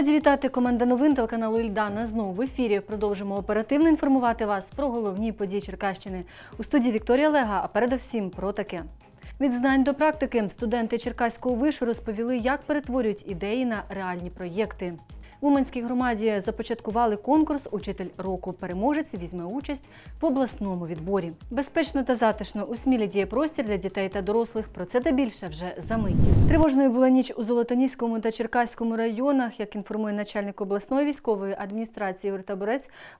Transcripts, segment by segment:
Раді вітати команда новин телеканалу Ільдана. Знову в ефірі продовжимо оперативно інформувати вас про головні події Черкащини. У студії Вікторія Лега, а передовсім про таке. Від знань до практики студенти Черкаського вишу розповіли, як перетворюють ідеї на реальні проєкти. В Уманській громаді започаткували конкурс Учитель року. Переможець візьме участь в обласному відборі. Безпечно та затишно у Смілі діє простір для дітей та дорослих. Про це та більше вже за миті. Тривожною була ніч у Золотоніському та Черкаському районах. Як інформує начальник обласної військової адміністрації Ігор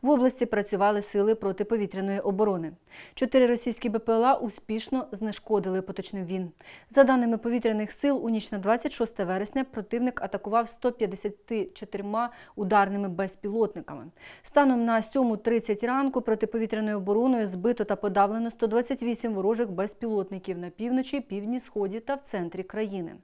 в області працювали сили протиповітряної оборони. Чотири російські БПЛА успішно знешкодили, поточнив він. За даними повітряних сил, у ніч на 26 вересня противник атакував 154 ударними безпілотниками. Станом на 7.30 ранку протиповітряною обороною збито та подавлено 128 ворожих безпілотників на півночі, півдні, сході та в центрі країни.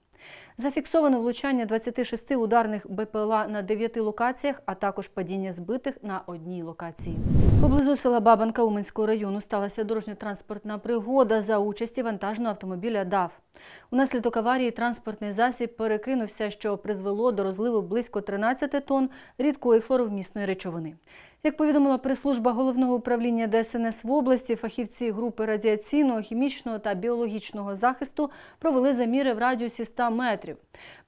Зафіксовано влучання 26 ударних БПЛА на 9 локаціях, а також падіння збитих на одній локації. Поблизу села Бабанка Уманського району сталася дорожньо-транспортна пригода за участі вантажного автомобіля ДАВ. Унаслідок аварії транспортний засіб перекинувся, що призвело до розливу близько 13 тонн рідкої хлоровмісної речовини. Як повідомила прес-служба головного управління ДСНС в області, фахівці групи радіаційного, хімічного та біологічного захисту провели заміри в радіусі 100 метрів.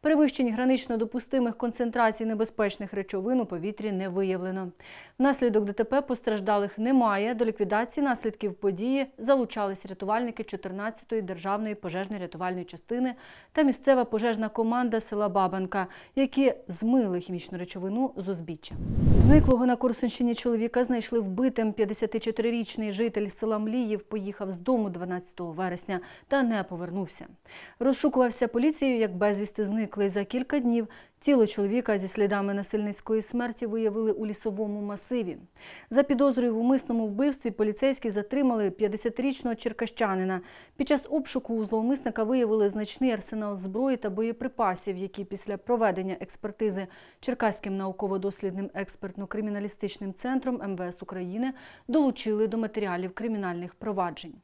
Перевищень гранично допустимих концентрацій небезпечних речовин у повітрі не виявлено. Внаслідок ДТП постраждалих немає. До ліквідації наслідків події залучались рятувальники 14-ї державної пожежної рятувальної частини та місцева пожежна команда села Бабанка, які змили хімічну речовину з узбіччя. Зниклого на Корсунщині чоловіка знайшли вбитим. 54-річний житель села Мліїв поїхав з дому 12 вересня та не повернувся. Розшукувався поліцією як безвісти зниклий за кілька днів. Тіло чоловіка зі слідами насильницької смерті виявили у лісовому масиві. За підозрою в умисному вбивстві поліцейські затримали 50-річного черкащанина. Під час обшуку у зловмисника виявили значний арсенал зброї та боєприпасів, які після проведення експертизи Черкаським науково-дослідним експертно-криміналістичним центром МВС України долучили до матеріалів кримінальних проваджень.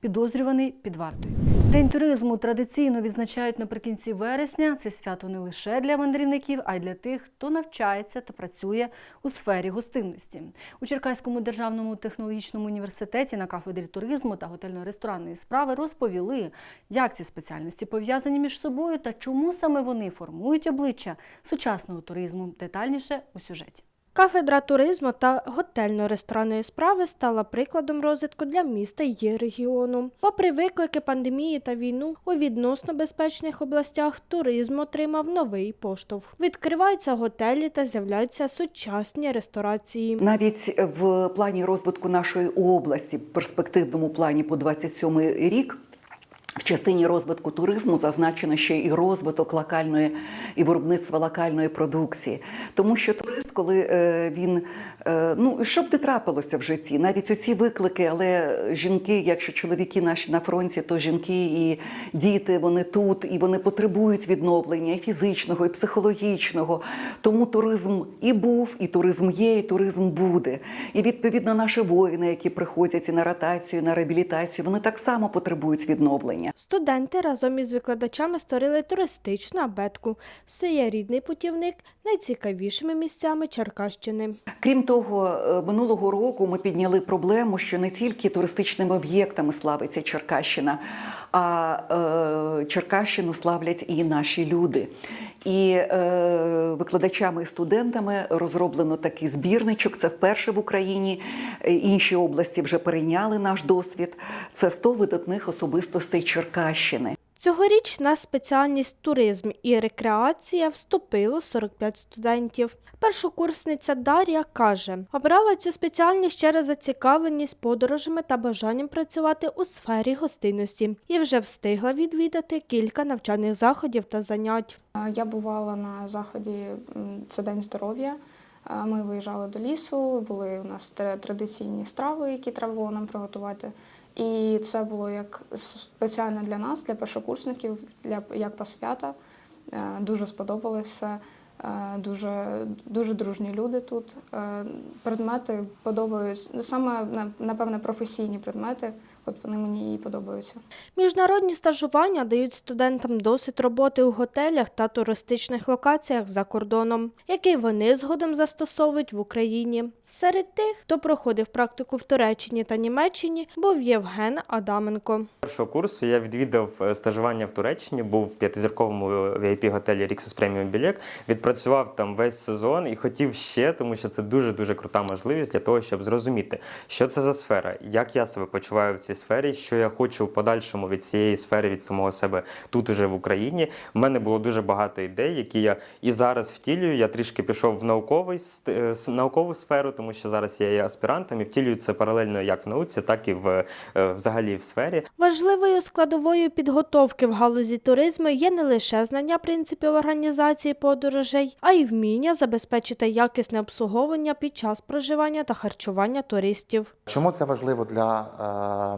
Підозрюваний під вартою. День туризму традиційно відзначають наприкінці вересня. Це свято не лише для мандрівників, а й для тих, хто навчається та працює у сфері гостинності. У Черкаському державному технологічному університеті на кафедрі туризму та готельно-ресторанної справи розповіли, як ці спеціальності пов'язані між собою та чому саме вони формують обличчя сучасного туризму. Детальніше у сюжеті. Кафедра туризму та готельно-ресторанної справи стала прикладом розвитку для міста й регіону. Попри виклики пандемії та війну, у відносно безпечних областях туризм отримав новий поштовх. Відкриваються готелі та з'являються сучасні ресторації. Навіть в плані розвитку нашої області, перспективному плані по 27 рік. В частині розвитку туризму зазначено ще і розвиток локальної і виробництва локальної продукції, тому що турист, коли е, він е, ну що б не трапилося в житті, навіть оці виклики, але жінки, якщо чоловіки наші на фронті, то жінки і діти вони тут, і вони потребують відновлення і фізичного, і психологічного. Тому туризм і був, і туризм є, і туризм буде. І відповідно наші воїни, які приходять і на ротацію, і на реабілітацію, вони так само потребують відновлення. Студенти разом із викладачами створили туристичну абетку «Своєрідний путівник найцікавішими місцями Черкащини. Крім того, е, минулого року ми підняли проблему, що не тільки туристичними об'єктами славиться Черкащина, а е, Черкащину славлять і наші люди. І е, викладачами і студентами розроблено такий збірничок. Це вперше в Україні. Е, Інші області вже перейняли наш досвід. Це 100 видатних особистостей Черкащини. Цьогоріч на спеціальність туризм і рекреація вступило 45 студентів. Першокурсниця Дар'я каже, обрала цю спеціальність через зацікавленість подорожами та бажанням працювати у сфері гостинності і вже встигла відвідати кілька навчальних заходів та занять. Я бувала на заході це День здоров'я. Ми виїжджали до лісу, були у нас традиційні страви, які треба було нам приготувати. І це було як спеціально для нас, для першокурсників, для як посвята. Е, Дуже сподобалося. Е, Дуже, дуже дружні люди тут. Е, Предмети подобаються. Саме на- напевне професійні предмети От вони мені і подобаються. Міжнародні стажування дають студентам досвід роботи у готелях та туристичних локаціях за кордоном, який вони згодом застосовують в Україні. Серед тих, хто проходив практику в Туреччині та Німеччині, був Євген Адаменко. Першого курсу я відвідав е, стажування в Туреччині, був в п'ятизірковому vip готелі Rixos Premium Білек, відпрацював там весь сезон і хотів ще, тому що це дуже дуже крута можливість для того, щоб зрозуміти, що це за сфера, як я себе почуваю в цій сфері, що я хочу в подальшому від цієї сфери, від самого себе тут уже в Україні. У мене було дуже багато ідей, які я і зараз втілюю. Я трішки пішов в науковий е, наукову сферу, тому що зараз я є аспірантом і втілюю це паралельно як в науці, так і в е, взагалі в сфері. Важливою складовою підготовки в галузі туризму є не лише знання принципів організації подорожей, а й вміння забезпечити якісне обслуговування під час проживання та харчування туристів. Чому це важливо для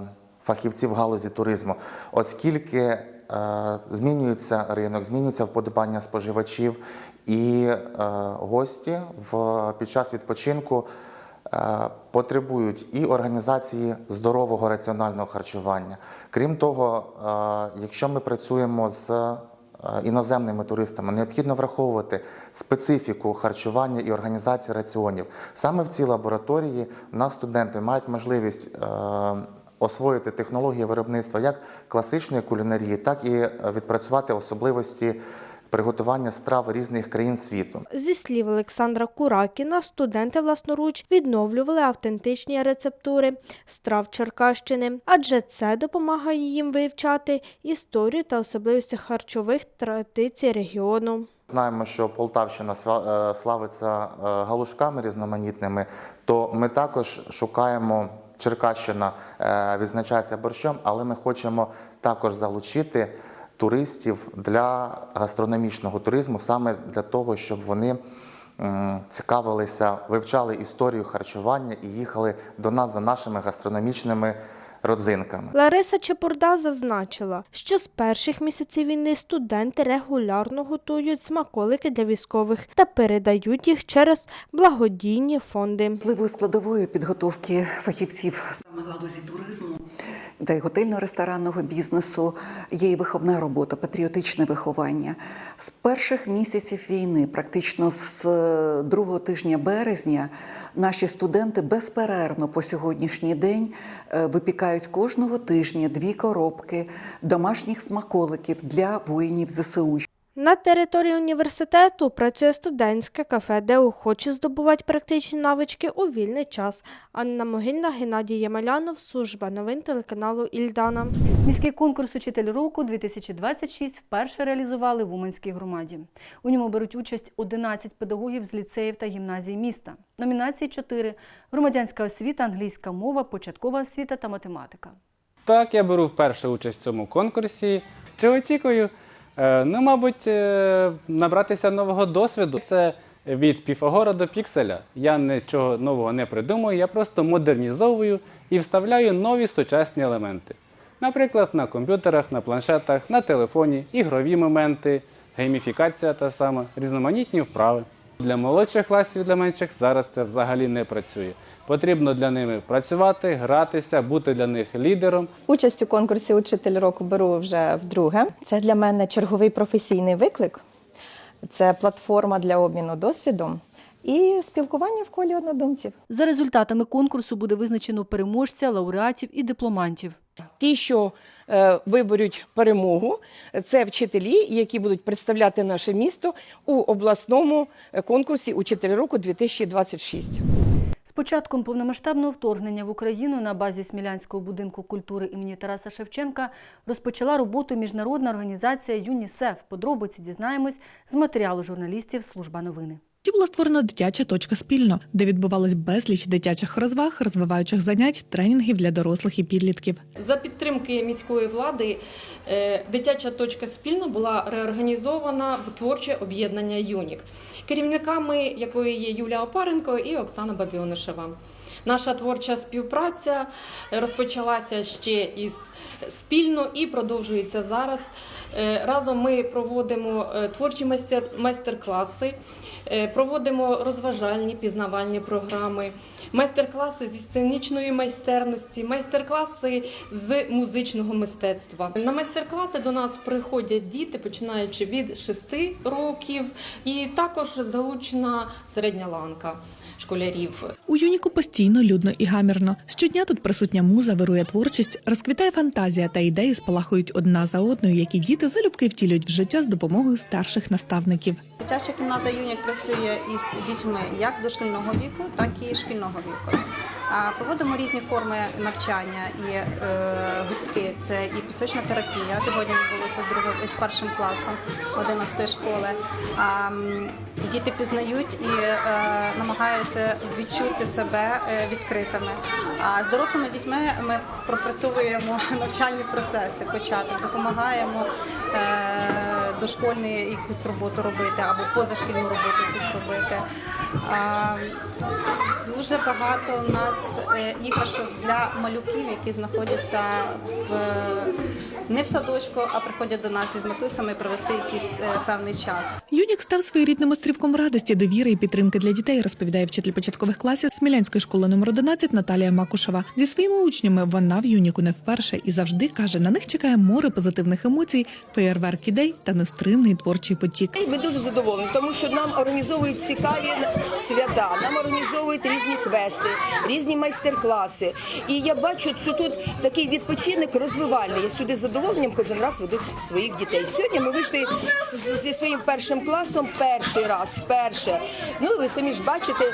е, фахівців галузі туризму? Оскільки е, змінюється ринок, змінюється вподобання споживачів і е, гості в, під час відпочинку е, потребують і організації здорового раціонального харчування. Крім того, якщо ми працюємо з іноземними туристами необхідно враховувати специфіку харчування і організації раціонів. Саме в цій лабораторії в нас студенти мають можливість освоїти технології виробництва як класичної кулінарії, так і е, відпрацювати особливості приготування страв різних країн світу. Зі слів Олександра Куракіна, студенти власноруч відновлювали автентичні рецептури страв Черкащини, адже це допомагає їм вивчати історію та особливості харчових традицій регіону. Знаємо, що Полтавщина е, славиться е, галушками різноманітними, то ми також шукаємо. Черкащина е, відзначається борщом, але ми хочемо також залучити туристів для гастрономічного туризму, саме для того, щоб вони цікавилися, вивчали історію харчування і їхали до нас за нашими гастрономічними родзинками. Лариса Чепурда зазначила, що з перших місяців війни студенти регулярно готують смаколики для військових та передають їх через благодійні фонди. Важливою складовою підготовки фахівців саме галузі туризму та й готельно-ресторанного бізнесу є і виховна робота, патріотичне виховання. З перших місяців війни, практично з другого тижня березня, наші студенти безперервно по сьогоднішній день е, випікають кожного тижня дві коробки домашніх смаколиків для воїнів ЗСУ. На території університету працює студентське кафе, де охочі здобувати практичні навички у вільний час. Анна Могильна, Геннадій Ямалянов, служба новин телеканалу Ільдана. Міський конкурс Учитель року 2026 вперше реалізували в Уманській громаді. У ньому беруть участь 11 педагогів з ліцеїв та гімназій міста. Номінації 4 – громадянська освіта, англійська мова, початкова освіта та математика. Так, я беру вперше участь в цьому конкурсі. Чи очікую? Е, Ну, мабуть, е, набратися нового досвіду. Це від Піфагора до пікселя. Я нічого нового не придумую, я просто модернізовую і вставляю нові сучасні елементи. Наприклад, на комп'ютерах, на планшетах, на телефоні, ігрові моменти, гейміфікація та сама, різноманітні вправи. Для молодших класів, для менших зараз це взагалі не працює. Потрібно для ними працювати, гратися, бути для них лідером. Участь у конкурсі Учитель року беру вже вдруге. Це для мене черговий професійний виклик. Це платформа для обміну досвідом і спілкування в колі однодумців. За результатами конкурсу буде визначено переможця, лауреатів і дипломантів. Ті, що е, виборють перемогу, це вчителі, які будуть представляти наше місто у обласному е, конкурсі Учитель року 2026. З початком повномасштабного вторгнення в Україну на базі Смілянського будинку культури імені Тараса Шевченка розпочала роботу міжнародна організація ЮНІСЕФ. Подробиці дізнаємось з матеріалу журналістів Служба новини. Була створена дитяча точка спільно, де відбувалось безліч дитячих розваг, розвиваючих занять, тренінгів для дорослих і підлітків. За підтримки міської влади е, дитяча точка спільно була реорганізована в творче об'єднання Юнік, керівниками якої є Юлія Опаренко і Оксана Бабіонишева. Наша творча співпраця розпочалася ще із спільно і продовжується зараз. Е, Разом ми проводимо е, творчі майстер- майстер-класи, Проводимо розважальні пізнавальні програми, майстер-класи зі сценічної майстерності, майстер-класи з музичного мистецтва. На майстер-класи до нас приходять діти, починаючи від 6 років, і також залучена середня ланка школярів. У Юніку постійно людно і гамірно. Щодня тут присутня муза, вирує творчість, розквітає фантазія та ідеї спалахують одна за одною, які діти залюбки втілюють в життя з допомогою старших наставників. Дитяча кімната Юнік працює із дітьми як дошкільного віку, так і шкільного віку. Проводимо різні форми навчання і е, гуртки. Це і пісочна терапія. Сьогодні відбулося з другим з першим класом 11 школи. А, м, діти пізнають і е, намагаються відчути себе е, відкритими. А з дорослими дітьми ми пропрацьовуємо навчальні процеси. Початок допомагаємо. дошкільну якусь роботу робити або позашкільну роботу якусь робити. Дуже багато у нас е, іграшок для малюків, які знаходяться в, не в садочку, а приходять до нас із матусями провести якийсь е, певний час. Юнік став своєрідним острівком радості, довіри і підтримки для дітей, розповідає вчитель початкових класів Смілянської школи номер 11 Наталія Макушева. Зі своїми учнями вона в Юніку не вперше і завжди каже, на них чекає море позитивних емоцій, феєрверк ідей та нестримний творчий потік. Ми дуже задоволені, тому що нам організовують цікаві свята, нам організовують різні квести, різні майстер-класи. І я бачу, що тут такий відпочинок розвивальний. Я сюди з задоволенням кожен раз веду своїх дітей. Сьогодні ми вийшли зі своїм першим класом перший раз, вперше. Ну ви самі ж бачите, е,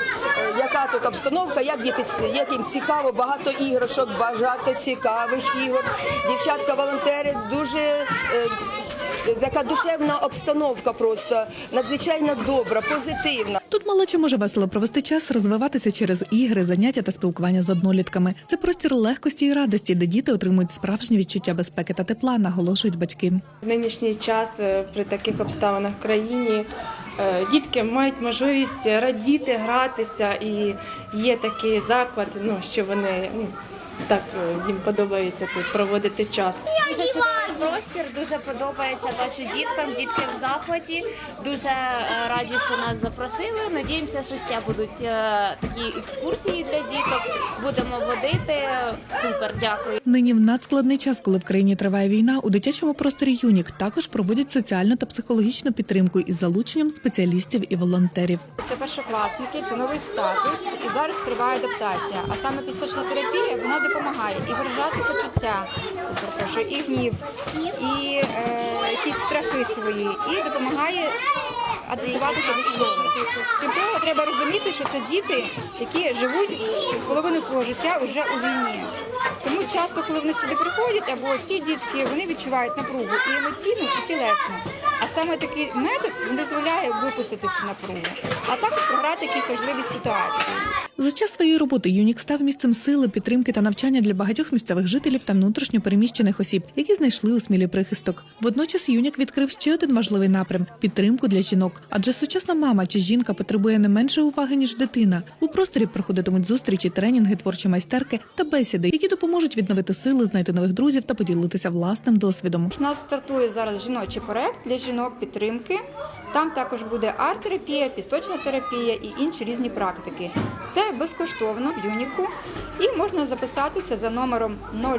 яка тут обстановка, як діти як їм цікаво, багато іграшок, багато цікавих ігор. Дівчатка-волонтери дуже. Така душевна обстановка просто надзвичайно добра, позитивна. Тут малеча може весело провести час, розвиватися через ігри, заняття та спілкування з однолітками. Це простір легкості і радості, де діти отримують справжнє відчуття безпеки та тепла, наголошують батьки. В нинішній час е, при таких обставинах в країні е, дітки мають можливість радіти, гратися, і є такий заклад, ну що вони ну, так е, їм подобається тут проводити час. Дуже чудовий простір, дуже подобається. Бачу діткам, дітки в захваті. Дуже е, раді, що нас запросили. Надіємося, що ще будуть е, такі екскурсії для діток. Будемо водити. Супер, дякую. Нині в надскладний час, коли в країні триває війна, у дитячому просторі Юнік також проводять соціальну та психологічну підтримку із залученням спеціалістів і волонтерів. Це першокласники, це новий статус, і зараз триває адаптація. А саме пісочна терапія вона допомагає і виражати почуття, і гнів, і е, якісь страхи свої, і допомагає адаптуватися до школи. Крім того, треба розуміти, що це діти, які живуть половину свого життя вже у війні. Тому часто, коли вони сюди приходять, або ті дітки, вони відчувають напругу і емоційну, і тілесну. Саме такий метод дозволяє випустити цю напругу, а також програти якісь важливі ситуації. За час своєї роботи Юнік став місцем сили, підтримки та навчання для багатьох місцевих жителів та внутрішньо переміщених осіб, які знайшли у смілі прихисток. Водночас Юнік відкрив ще один важливий напрям підтримку для жінок. Адже сучасна мама чи жінка потребує не менше уваги ніж дитина. У просторі проходитимуть зустрічі, тренінги, творчі майстерки та бесіди, які допоможуть відновити сили, знайти нових друзів та поділитися власним досвідом. У нас стартує зараз жіночий проект для жінок підтримки. Там також буде арт-терапія, пісочна терапія і інші різні практики. Це безкоштовно в Юніку і можна записатися за номером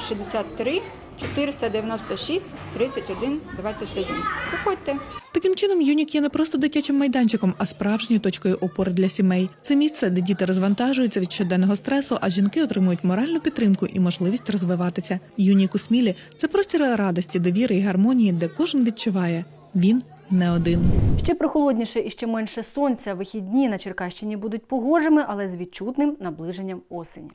063 496 31 21. Приходьте. Таким чином, Юнік є не просто дитячим майданчиком, а справжньою точкою опори для сімей. Це місце, де діти розвантажуються від щоденного стресу, а жінки отримують моральну підтримку і можливість розвиватися. Юнік у смілі це простір радості, довіри і гармонії, де кожен відчуває він не один. Ще прохолодніше і ще менше сонця. Вихідні на Черкащині будуть погожими, але з відчутним наближенням осені.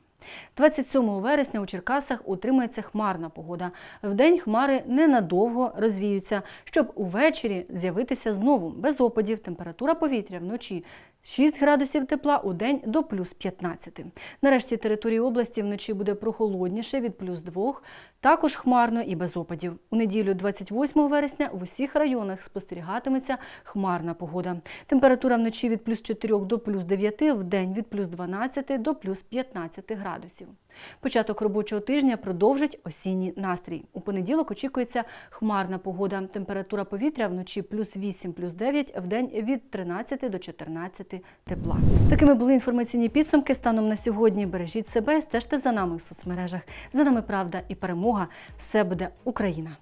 27 вересня у Черкасах утримається хмарна погода. Вдень хмари ненадовго розвіються, щоб увечері з'явитися знову без опадів. Температура повітря вночі 6 градусів тепла, у день до плюс 15. Нарешті території області вночі буде прохолодніше від плюс 2, також хмарно і без опадів. У неділю 28 вересня в усіх районах спостерігатиметься хмарна погода. Температура вночі від плюс 4 до плюс 9, в день від плюс 12 до плюс 15 градусів градусів. Початок робочого тижня продовжить осінній настрій. У понеділок очікується хмарна погода. Температура повітря вночі плюс 8, плюс 9, в день від 13 до 14 тепла. Такими були інформаційні підсумки станом на сьогодні. Бережіть себе стежте за нами в соцмережах. За нами правда і перемога. Все буде Україна.